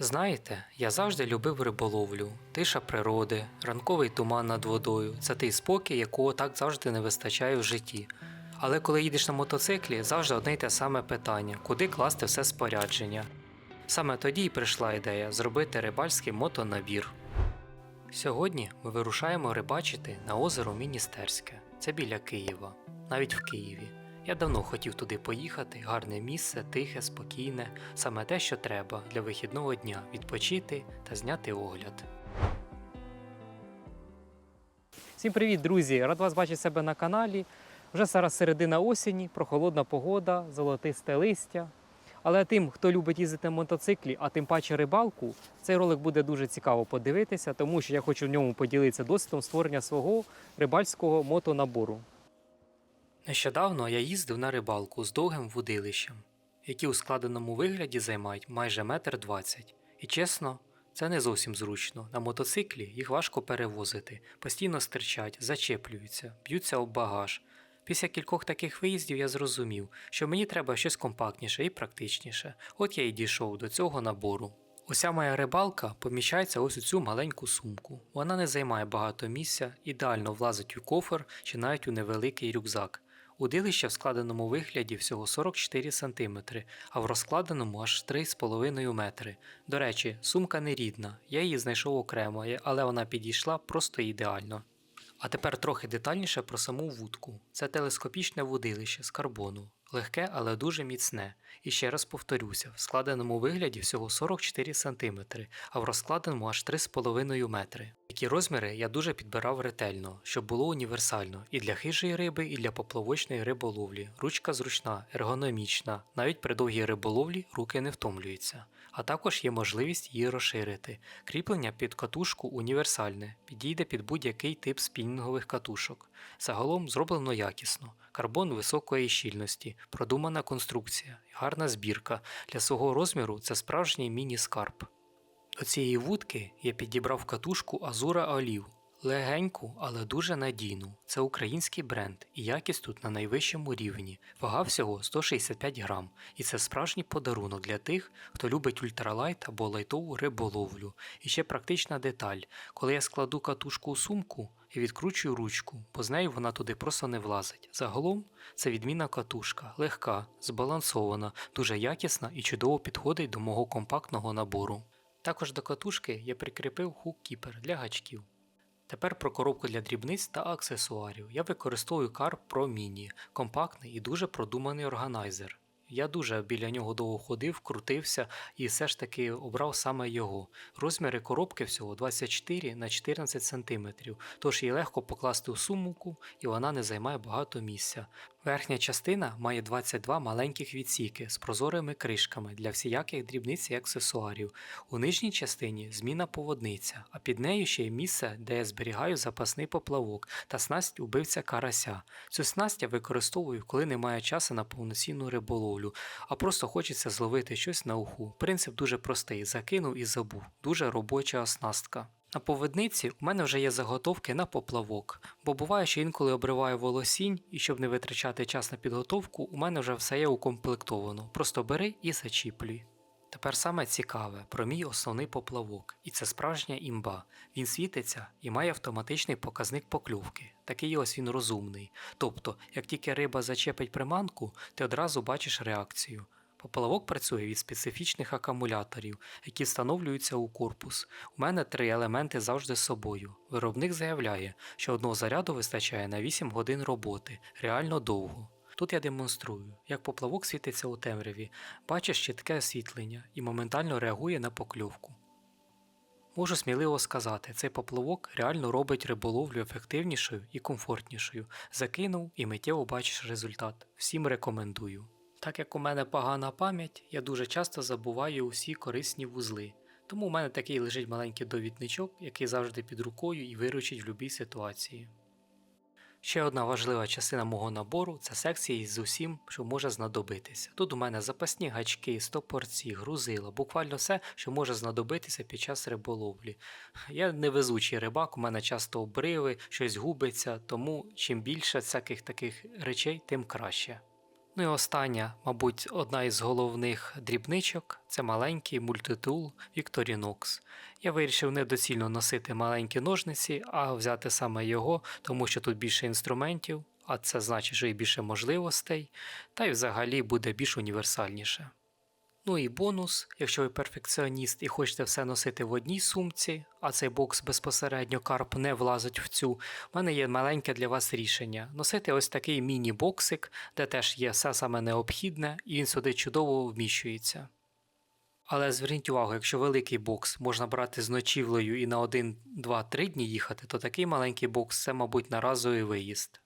Знаєте, я завжди любив риболовлю, тиша природи, ранковий туман над водою це той спокій, якого так завжди не вистачає в житті. Але коли їдеш на мотоциклі, завжди одне й те саме питання: куди класти все спорядження. Саме тоді й прийшла ідея зробити рибальський мотонабір. Сьогодні ми вирушаємо рибачити на озеро Міністерське. Це біля Києва, навіть в Києві. Я давно хотів туди поїхати, гарне місце, тихе, спокійне, саме те, що треба для вихідного дня відпочити та зняти огляд. Всім привіт, друзі! Рад вас бачити себе на каналі. Вже зараз середина осені, прохолодна погода, золотисте листя. Але тим, хто любить їздити на мотоциклі, а тим паче рибалку, цей ролик буде дуже цікаво подивитися, тому що я хочу в ньому поділитися досвідом створення свого рибальського мотонабору. Нещодавно я їздив на рибалку з довгим вудилищем, які у складеному вигляді займають майже метр двадцять. І чесно, це не зовсім зручно. На мотоциклі їх важко перевозити, постійно стирчать, зачеплюються, б'ються об багаж. Після кількох таких виїздів я зрозумів, що мені треба щось компактніше і практичніше. От я й дійшов до цього набору. Уся моя рибалка поміщається ось у цю маленьку сумку. Вона не займає багато місця, ідеально влазить у кофр чи навіть у невеликий рюкзак. Удилище в складеному вигляді всього 44 см, а в розкладеному аж 3,5 метри. До речі, сумка не рідна, я її знайшов окремо, але вона підійшла просто ідеально. А тепер трохи детальніше про саму вудку. Це телескопічне вудилище з карбону. Легке, але дуже міцне. І ще раз повторюся, в складеному вигляді всього 44 см, а в розкладеному аж 3,5 метри. Такі розміри я дуже підбирав ретельно, щоб було універсально і для хижої риби, і для поплавочної риболовлі. Ручка зручна, ергономічна, навіть при довгій риболовлі руки не втомлюються. А також є можливість її розширити. Кріплення під катушку універсальне, підійде під будь-який тип спінінгових катушок. Загалом зроблено якісно. Карбон високої щільності, продумана конструкція, гарна збірка. Для свого розміру це справжній міні-скарб. До цієї вудки я підібрав катушку Азура Олів. Легеньку, але дуже надійну. Це український бренд, і якість тут на найвищому рівні. Вага всього 165 грам, і це справжній подарунок для тих, хто любить ультралайт або лайтову риболовлю. І ще практична деталь. Коли я складу катушку у сумку, я відкручую ручку, бо з нею вона туди просто не влазить. Загалом це відмінна катушка, легка, збалансована, дуже якісна і чудово підходить до мого компактного набору. Також до катушки я прикріпив хук-кіпер для гачків. Тепер про коробку для дрібниць та аксесуарів. Я використовую Carp Pro Mini, компактний і дуже продуманий органайзер. Я дуже біля нього довго ходив, крутився і все ж таки обрав саме його. Розміри коробки всього 24 на 14 см, тож її легко покласти у сумку і вона не займає багато місця. Верхня частина має 22 маленьких відсіки з прозорими кришками для всіяких дрібниць і аксесуарів. У нижній частині зміна поводниця, а під нею ще є місце, де я зберігаю запасний поплавок та снасть убивця карася. Цю снасть я використовую, коли немає часу на повноцінну риболовлю, а просто хочеться зловити щось на уху. Принцип дуже простий: закинув і забув. Дуже робоча оснастка. На поведниці у мене вже є заготовки на поплавок, бо буває, що інколи обриваю волосінь, і щоб не витрачати час на підготовку, у мене вже все є укомплектовано. Просто бери і зачіплюй. Тепер саме цікаве про мій основний поплавок, і це справжня імба. Він світиться і має автоматичний показник покльовки. Такий ось він розумний. Тобто, як тільки риба зачепить приманку, ти одразу бачиш реакцію. Поплавок працює від специфічних акумуляторів, які встановлюються у корпус. У мене три елементи завжди з собою. Виробник заявляє, що одного заряду вистачає на 8 годин роботи, реально довго. Тут я демонструю, як поплавок світиться у темряві, бачиш чітке освітлення і моментально реагує на покльовку. Можу сміливо сказати, цей поплавок реально робить риболовлю ефективнішою і комфортнішою. Закинув і миттєво бачиш результат. Всім рекомендую. Так як у мене погана пам'ять, я дуже часто забуваю усі корисні вузли. Тому у мене такий лежить маленький довідничок, який завжди під рукою і виручить в будь-якій ситуації. Ще одна важлива частина мого набору це секція з усім, що може знадобитися. Тут у мене запасні гачки, стопорці, грузила, буквально все, що може знадобитися під час риболовлі. Я невезучий рибак, у мене часто обриви, щось губиться, тому чим більше всяких таких речей, тим краще. Ну і остання, мабуть, одна із головних дрібничок це маленький мультитул Victorinox. Я вирішив недоцільно носити маленькі ножниці, а взяти саме його, тому що тут більше інструментів, а це значить, що і більше можливостей, та й взагалі буде більш універсальніше. Ну і бонус, якщо ви перфекціоніст і хочете все носити в одній сумці, а цей бокс безпосередньо карп не влазить в цю, в мене є маленьке для вас рішення. Носити ось такий міні-боксик, де теж є все саме необхідне, і він сюди чудово вміщується. Але зверніть увагу, якщо великий бокс можна брати з ночівлею і на 1, 2, 3 дні їхати, то такий маленький бокс це, мабуть, на разовий виїзд.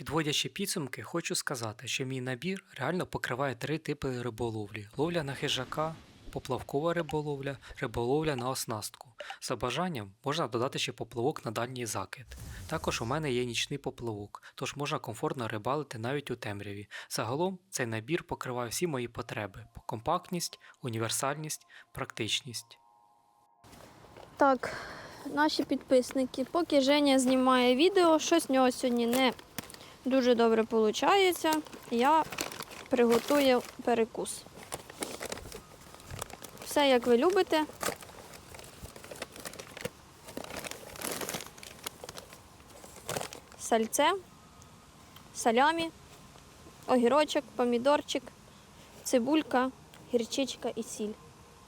Підводячи підсумки, хочу сказати, що мій набір реально покриває три типи риболовлі: ловля на хижака, поплавкова риболовля, риболовля на оснастку. За бажанням можна додати ще поплавок на дальній закид. Також у мене є нічний поплавок, тож можна комфортно рибалити навіть у темряві. Загалом цей набір покриває всі мої потреби: компактність, універсальність, практичність. Так, наші підписники. Поки Женя знімає відео, щось в нього сьогодні не дуже добре виходить. Я приготую перекус. Все як ви любите. Сальце, салямі, огірочок, помідорчик, цибулька, гірчичка і сіль.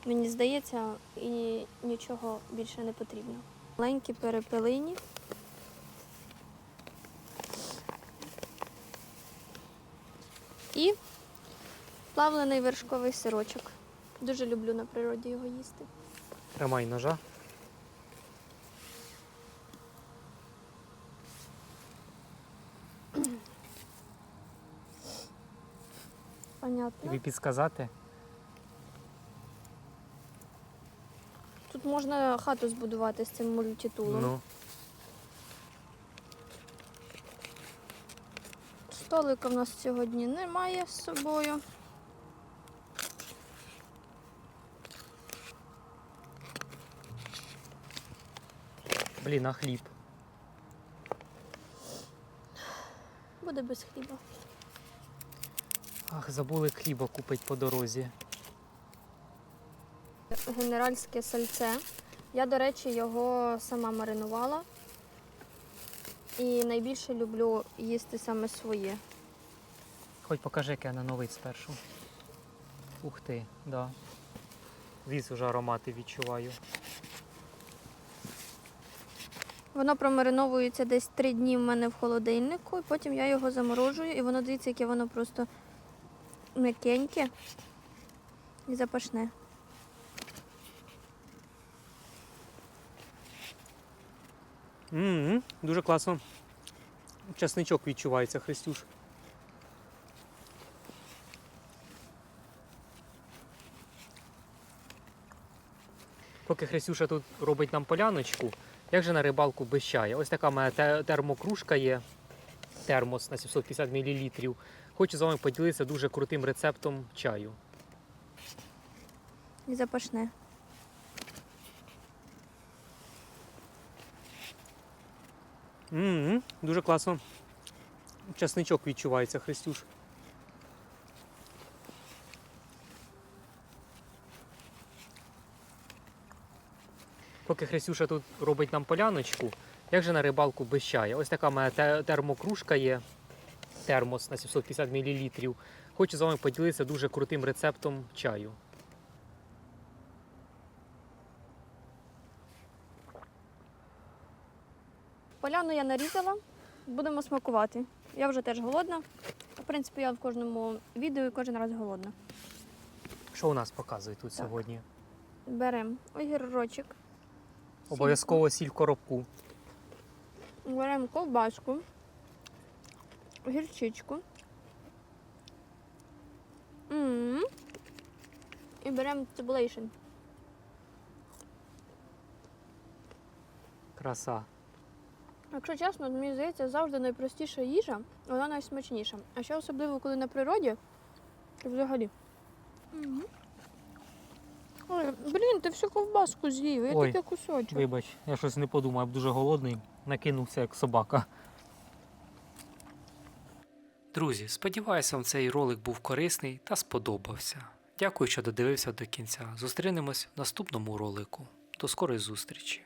Мені здається, і нічого більше не потрібно. Маленькі перепелині. І плавлений вершковий сирочок. Дуже люблю на природі його їсти. Тримай ножа. Понятно. Тобі підсказати? Тут можна хату збудувати з цим мультитулом. Ну. Столика в нас сьогодні немає з собою. Блін, а хліб. Буде без хліба. Ах, забули хліба купить по дорозі. Генеральське сальце. Я, до речі, його сама маринувала. І найбільше люблю їсти саме своє. Хоч покажи, яке на новий спершу. Ух ти, да. Віз уже аромати відчуваю. Воно промариновується десь три дні в мене в холодильнику, і потім я його заморожую, і воно дивіться, яке воно просто м'якеньке і запашне. М дуже класно. Часничок відчувається, Христюш. Поки Христюша тут робить нам поляночку, як же на рибалку без чаю? Ось така те- термокружка є, термос на 750 мл. Хочу з вами поділитися дуже крутим рецептом чаю. І запашне. М дуже класно. Часничок відчувається, Христюш. Поки Христюша тут робить нам поляночку, як же на рибалку без чаю? Ось така те- термокружка є, термос на 750 мл. Хочу з вами поділитися дуже крутим рецептом чаю. Поляну я нарізала, будемо смакувати. Я вже теж голодна. В принципі, я в кожному відео і кожен раз голодна. Що у нас показують тут Так. сьогодні? Беремо огірочок, Обов'язково сіль в коробку. беремо ковбаску, гірчичку. м І беремо цибулейшн. Краса. Якщо чесно, мені здається, завжди найпростіша їжа, вона найсмачніша. А ще особливо, коли на природі, то взагалі. Ой, блін, ти всю ковбаску з'їв, я Ой, тільки кусочок. Вибач, я щось не подумав, я дуже голодний, накинувся як собака. Друзі, сподіваюся, вам цей ролик був корисний та сподобався. Дякую, що додивився до кінця. Зустрінемось в наступному ролику. До скорої зустрічі!